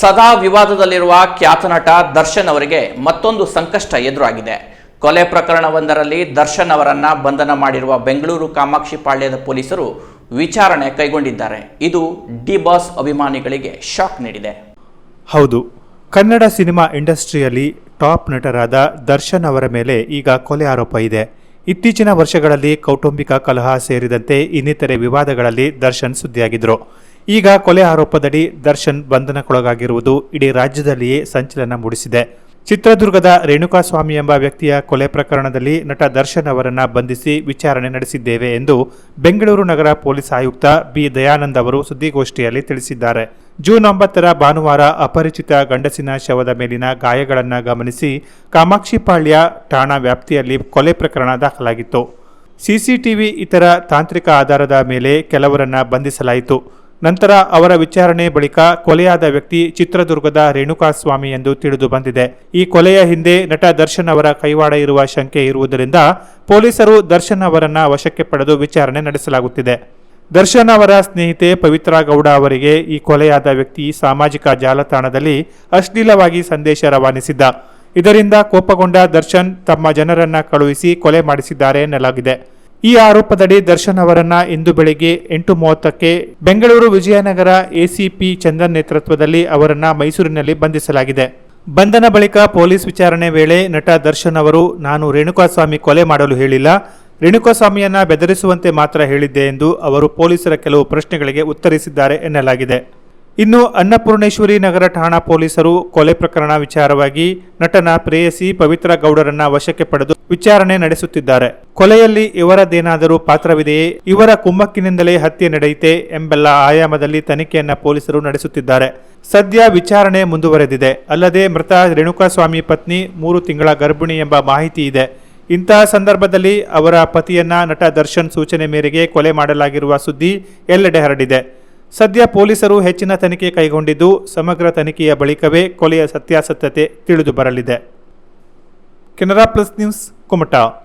ಸದಾ ವಿವಾದದಲ್ಲಿರುವ ಖ್ಯಾತ ನಟ ದರ್ಶನ್ ಅವರಿಗೆ ಮತ್ತೊಂದು ಸಂಕಷ್ಟ ಎದುರಾಗಿದೆ. ಕೊಲೆ ಪ್ರಕರಣವೊಂದರಲ್ಲಿ ದರ್ಶನ್ ಅವರನ್ನ ಬಂಧನ ಮಾಡಿರುವ ಬೆಂಗಳೂರು ಕಾಮಾಕ್ಷಿ ಪಾಳ್ಯದ ಪೊಲೀಸರು ವಿಚಾರಣೆ ಕೈಗೊಂಡಿದ್ದಾರೆ. ಇದು ಡಿ ಬಾಸ್ ಅಭಿಮಾನಿಗಳಿಗೆ ಶಾಕ್ ನೀಡಿದೆ. ಹೌದು, ಕನ್ನಡ ಸಿನಿಮಾ ಇಂಡಸ್ಟ್ರಿಯಲ್ಲಿ ಟಾಪ್ ನಟರಾದ ದರ್ಶನ್ ಅವರ ಮೇಲೆ ಈಗ ಕೊಲೆ ಆರೋಪ ಇದೆ. ಇತ್ತೀಚಿನ ವರ್ಷಗಳಲ್ಲಿ ಕೌಟುಂಬಿಕ ಕಲಹ ಸೇರಿದಂತೆ ಇನ್ನಿತರೆ ವಿವಾದಗಳಲ್ಲಿ ದರ್ಶನ್ ಸುದ್ದಿಯಾಗಿದ್ದರು ಈಗ ಕೊಲೆ ಆರೋಪದಡಿ ದರ್ಶನ್ ಬಂಧನಕ್ಕೊಳಗಾಗಿರುವುದು ಇಡೀ ರಾಜ್ಯದಲ್ಲಿಯೇ ಸಂಚಲನ ಮೂಡಿಸಿದೆ. ಚಿತ್ರದುರ್ಗದ ರೇಣುಕಾಸ್ವಾಮಿ ಎಂಬ ವ್ಯಕ್ತಿಯ ಕೊಲೆ ಪ್ರಕರಣದಲ್ಲಿ ನಟ ದರ್ಶನ್ ಅವರನ್ನು ಬಂಧಿಸಿ ವಿಚಾರಣೆ ನಡೆಸಿದ್ದೇವೆ ಎಂದು ಬೆಂಗಳೂರು ನಗರ ಪೊಲೀಸ್ ಆಯುಕ್ತ ಬಿ ದಯಾನಂದ್ ಅವರು ಸುದ್ದಿಗೋಷ್ಠಿಯಲ್ಲಿ ತಿಳಿಸಿದ್ದಾರೆ. ಜೂನ್ ಒಂಬತ್ತರ ಭಾನುವಾರ ಅಪರಿಚಿತ ಗಂಡಸಿನ ಶವದ ಮೇಲಿನ ಗಾಯಗಳನ್ನು ಗಮನಿಸಿ ಕಾಮಾಕ್ಷಿಪಾಳ್ಯ ಠಾಣಾ ವ್ಯಾಪ್ತಿಯಲ್ಲಿ ಕೊಲೆ ಪ್ರಕರಣ ದಾಖಲಾಗಿತ್ತು. ಸಿಸಿಟಿವಿ ಇತರ ತಾಂತ್ರಿಕ ಆಧಾರದ ಮೇಲೆ ಕೆಲವರನ್ನ ಬಂಧಿಸಲಾಯಿತು. ನಂತರ ಅವರ ವಿಚಾರಣೆ ಬಳಿಕ ಕೊಲೆಯಾದ ವ್ಯಕ್ತಿ ಚಿತ್ರದುರ್ಗದ ರೇಣುಕಾಸ್ವಾಮಿ ಎಂದು ತಿಳಿದು ಬಂದಿದೆ. ಈ ಕೊಲೆಯ ಹಿಂದೆ ನಟ ದರ್ಶನ್ ಅವರ ಕೈವಾಡ ಇರುವ ಶಂಕೆ ಇರುವುದರಿಂದ ಪೊಲೀಸರು ದರ್ಶನ್ ಅವರನ್ನ ವಶಕ್ಕೆ ಪಡೆದು ವಿಚಾರಣೆ ನಡೆಸಲಾಗುತ್ತಿದೆ. ದರ್ಶನ್ ಅವರ ಸ್ನೇಹಿತೆ ಪವಿತ್ರ ಗೌಡ ಅವರಿಗೆ ಈ ಕೊಲೆಯಾದ ವ್ಯಕ್ತಿ ಸಾಮಾಜಿಕ ಜಾಲತಾಣದಲ್ಲಿ ಅಶ್ಲೀಲವಾಗಿ ಸಂದೇಶ ರವಾನಿಸಿದ್ದ. ಇದರಿಂದ ಕೋಪಗೊಂಡ ದರ್ಶನ್ ತಮ್ಮ ಜನರನ್ನ ಕಳುಹಿಸಿ ಕೊಲೆ ಮಾಡಿಸಿದ್ದಾರೆ ಎನ್ನಲಾಗಿದೆ. ಈ ಆರೋಪದಡಿ ದರ್ಶನ್ ಅವರನ್ನ ಇಂದು ಬೆಳಿಗ್ಗೆ ಎಂಟು ಮೂವತ್ತಕ್ಕೆ ಬೆಂಗಳೂರು ವಿಜಯನಗರ ಎಸಿಪಿ ಚಂದನ್ ನೇತೃತ್ವದಲ್ಲಿ ಅವರನ್ನ ಮೈಸೂರಿನಲ್ಲಿ ಬಂಧಿಸಲಾಗಿದೆ. ಬಂಧನ ಬಳಿಕ ಪೊಲೀಸ್ ವಿಚಾರಣೆ ವೇಳೆ ನಟ ದರ್ಶನ್ ಅವರು, ನಾನು ರೇಣುಕಾಸ್ವಾಮಿ ಕೊಲೆ ಮಾಡಲು ಹೇಳಿಲ್ಲ. ರೇಣುಕಾಸ್ವಾಮಿಯನ್ನ ಬೆದರಿಸುವಂತೆ ಮಾತ್ರ ಹೇಳಿದ್ದೆ ಎಂದು ಅವರು ಪೊಲೀಸರ ಕೆಲವು ಪ್ರಶ್ನೆಗಳಿಗೆ ಉತ್ತರಿಸಿದ್ದಾರೆ ಎನ್ನಲಾಗಿದೆ. ಇನ್ನು ಅನ್ನಪೂರ್ಣೇಶ್ವರಿ ನಗರ ಠಾಣಾ ಪೊಲೀಸರು ಕೊಲೆ ಪ್ರಕರಣ ವಿಚಾರವಾಗಿ ನಟನ ಪ್ರೇಯಸಿ ಪವಿತ್ರ ಗೌಡರನ್ನ ವಶಕ್ಕೆ ಪಡೆದು ವಿಚಾರಣೆ ನಡೆಸುತ್ತಿದ್ದಾರೆ. ಕೊಲೆಯಲ್ಲಿ ಇವರದೇನಾದರೂ ಪಾತ್ರವಿದೆಯೇ? ಇವರ ಕುಮ್ಮಕ್ಕಿನಿಂದಲೇ ಹತ್ಯೆ ನಡೆಯಿತೆ ಎಂಬೆಲ್ಲ ಆಯಾಮದಲ್ಲಿ ತನಿಖೆಯನ್ನ ಪೊಲೀಸರು ನಡೆಸುತ್ತಿದ್ದಾರೆ. ಸದ್ಯ ವಿಚಾರಣೆ ಮುಂದುವರೆದಿದೆ. ಅಲ್ಲದೆ ಮೃತ ರೇಣುಕಾಸ್ವಾಮಿ ಪತ್ನಿ ಮೂರು ತಿಂಗಳ ಗರ್ಭಿಣಿ ಎಂಬ ಮಾಹಿತಿ ಇದೆ. ಇಂತಹ ಸಂದರ್ಭದಲ್ಲಿ ಅವರ ಪತಿಯನ್ನ ನಟ ದರ್ಶನ್ ಸೂಚನೆ ಮೇರೆಗೆ ಕೊಲೆ ಮಾಡಲಾಗಿರುವ ಸುದ್ದಿ ಎಲ್ಲೆಡೆ ಹರಡಿದೆ. ಸದ್ಯ ಪೊಲೀಸರು ಹೆಚ್ಚಿನ ತನಿಖೆ ಕೈಗೊಂಡಿದ್ದು ಸಮಗ್ರ ತನಿಖೆಯ ಬಳಿಕವೇ ಕೊಲೆಯ ಸತ್ಯಾಸತ್ಯತೆ ತಿಳಿದು ಬರಲಿದೆ. Canara plus news Kumta.